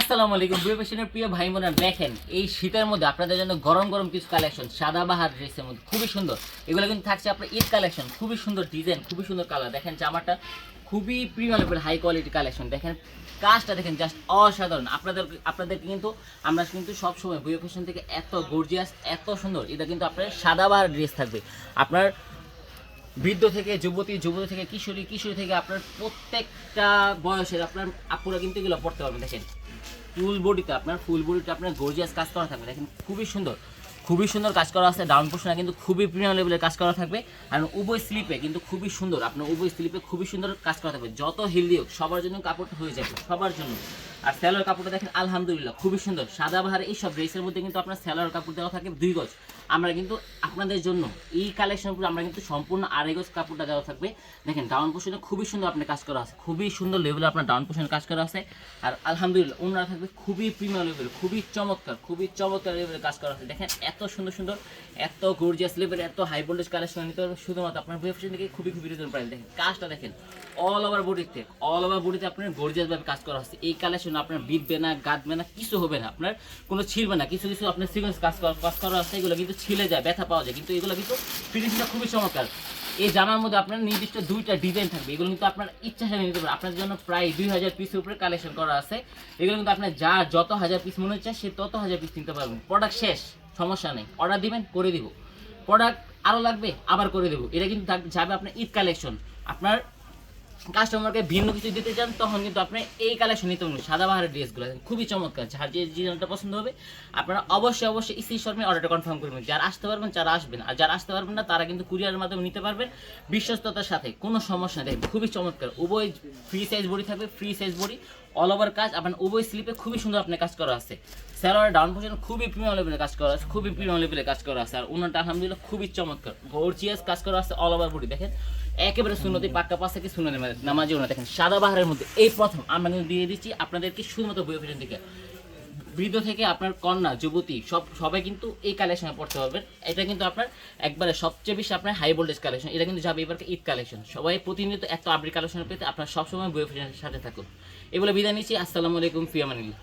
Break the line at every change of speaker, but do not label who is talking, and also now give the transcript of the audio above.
আসসালামু আলাইকুম, প্রিয় প্রিয় ভাই বোনেরা, দেখেন, এই শীতের মধ্যে আপনাদের জন্য গরম গরম কিছু কালেকশন সাদাবাহার ড্রেসের মধ্যে, খুবই সুন্দর। এগুলো কিন্তু থাকছে আপনার ঈদ কালেকশন, খুবই সুন্দর ডিজাইন, খুবই সুন্দর কালার। দেখেন জামাটা খুবই প্রিমিয়াম হাই কোয়ালিটি কালেকশন। দেখেন, কাজটা দেখেন জাস্ট অসাধারণ। আপনাদের, আপনাদেরকে কিন্তু, আমরা কিন্তু সবসময় বুয়ে ফ্যাশন থেকে এত গর্জিয়াস এত সুন্দর, এটা কিন্তু আপনার সাদাবাহার ড্রেস থাকবে। আপনার বৃদ্ধ থেকে যুবতী যুবতী থেকে কিশোরী কিশোরী থেকে আপনার প্রত্যেকটা বয়সের আপনার আপুরা কিন্তু এগুলো পড়তে পারবেন, দেখেন। ফুল বডিতে আপনার ফুল বডিতে আপনার গর্জিয়াস কাজ করা থাকবে। দেখেন, খুবই সুন্দর। খুবই সুন্দর কাজ করা আছে ডাউন পোর্শনে কিন্তু খুবই প্রিমিয়াম লেভেলের কাজ করা থাকবে। আর উভয় স্লিপে কিন্তু খুবই সুন্দর, আপনার উভয় স্লিপে খুবই সুন্দর কাজ করা থাকবে। যত হেলদি হোক, সবার জন্য কাপড়টা হয়ে যাবে, সবার জন্য। আর স্যালোয়ার কাপড়টা দেখেন, আলহামদুলিল্লাহ, খুবই সুন্দর। সাদা বাহার এই সব ড্রেসের মধ্যে কিন্তু আপনার স্যালোয়ার কাপড় দেওয়া থাকে দুই গজ। আমরা কিন্তু আপনাদের জন্য এই কালেকশনগুলো আমরা কিন্তু সম্পূর্ণ আড়াই গজ কাপড়টা দেওয়া থাকবে। দেখেন ডাউন পোর্শনে খুবই সুন্দর আপনার কাজ করা আছে। খুবই সুন্দর লেভেলে আপনার ডাউন পোর্শনে কাজ করা আছে। আর আলহামদুলিল্লাহ, ওনারা থাকবে খুবই প্রিমিয়াম লেভেল খুবই চমৎকার খুবই চমৎকার লেভেলে কাজ করা আছে। দেখেন, এত সুন্দর সুন্দর, এত গর্জিয়াস লেভেল এত হাই ভোল্টেজ কালেকশন নিতে শুধুমাত্র আপনার ওয়েবসাইট থেকে খুবই খুবই রিজন প্রাইস দেখেন, কাজটা দেখেন অল ওভার বডিতে অল ওভার বডিতে আপনার গর্জিয়াস ভাবে কাজ করা হচ্ছে। এই কালেকশন আপনার বিধবে না গাঁদবে না কিছু হবে না। আপনার কোনো ছিলবে না। কিছু কিছু আপনার সিকোয়েন্স কাজ করা কাজ করা আছে, এগুলো কিন্তু ছিলে যায়, ব্যথা পাওয়া যায়। কিন্তু এগুলো কিন্তু ফিনিশিংটা খুবই চমৎকার। এই জামার মধ্যে আপনার নির্দিষ্ট দুইটা ডিজাইন থাকবে। এগুলো কিন্তু আপনার ইচ্ছা হিসেবে নিতে পারেন আপনার জন্য প্রায় দুই হাজার পিসের উপরে কালেকশন করা আছে। এগুলো কিন্তু আপনার যা যত হাজার পিস মনে হচ্ছে, সে তত হাজার পিস নিতে পারবেন। প্রোডাক্ট শেষ, সমস্যা নেই। অর্ডার দিবেন, করে দিব। প্রোডাক্ট আরও লাগবে, আবার করে দেবো। এটা কিন্তু যাবে আপনার ঈদ কালেকশন আপনার কাস্টমারকে ভিন্ন কিছু দিতে চান, তখন কিন্তু আপনি এই কালেকশন নিতে পারবেন। সাদা বাহারের ড্রেসগুলো খুবই চমৎকার। যার যে ডিজাইনটা পছন্দ হবে, আপনারা অবশ্যই অবশ্যই ইসি শর্মে অর্ডারটা কনফার্ম করবেন যারা আসতে পারবেন, যারা আসবেন। আর যারা আসতে পারবেন না, তারা কিন্তু কুরিয়ারের মাধ্যমে নিতে পারবেন। বিশ্বস্ততার সাথে, কোনো সমস্যা নেই। খুবই চমৎকার। উভয় ফ্রি সাইজ বডি থাকবে free size body all over কাজ। আপনার উভয় স্লিপে খুবই সুন্দর আপনার কাজ করা আছে। স্যালোয়ার ডাউন পোর্শন খুবই প্রিমিয়াম লেভেলে কাজ করা আছে, খুবই প্রিমিয়াম লেভেলে কাজ করা আছে। আর ওনারটা আলহামদুলিল্লাহ খুবই চমৎকার। গর্জিয়াস কাজ করা আছে অল ওভার বডি দেখেন। একেবারে সুন্নতি পাক্কা পাশে কি সুন্নতি নামাজি ওনা দেখেন, সাদা বাহারের মধ্যে এই প্রথম আমরা কিন্তু দিয়ে দিচ্ছি আপনাদেরকে শুধুমাত্র বই ফেশন থেকে। বৃদ্ধ থেকে আপনার কন্যা, যুবতী, সব সবাই কিন্তু এই কালেকশনে পড়তে পারবেন। এটা কিন্তু আপনার একবারে সবচেয়ে বেশি আপনার হাই ভোল্টেজ কালেকশন এটা কিন্তু যাবে এবার ঈদ কালেকশন সবাই প্রতিনিয়ত এত আপডেট কালেকশন পেতে আপনার সবসময় বই ফেশনের সাথে থাকুন। এগুলো বিদায় নিচ্ছি। আসসালামু আলাইকুম ফিয়ামানিল্লাহ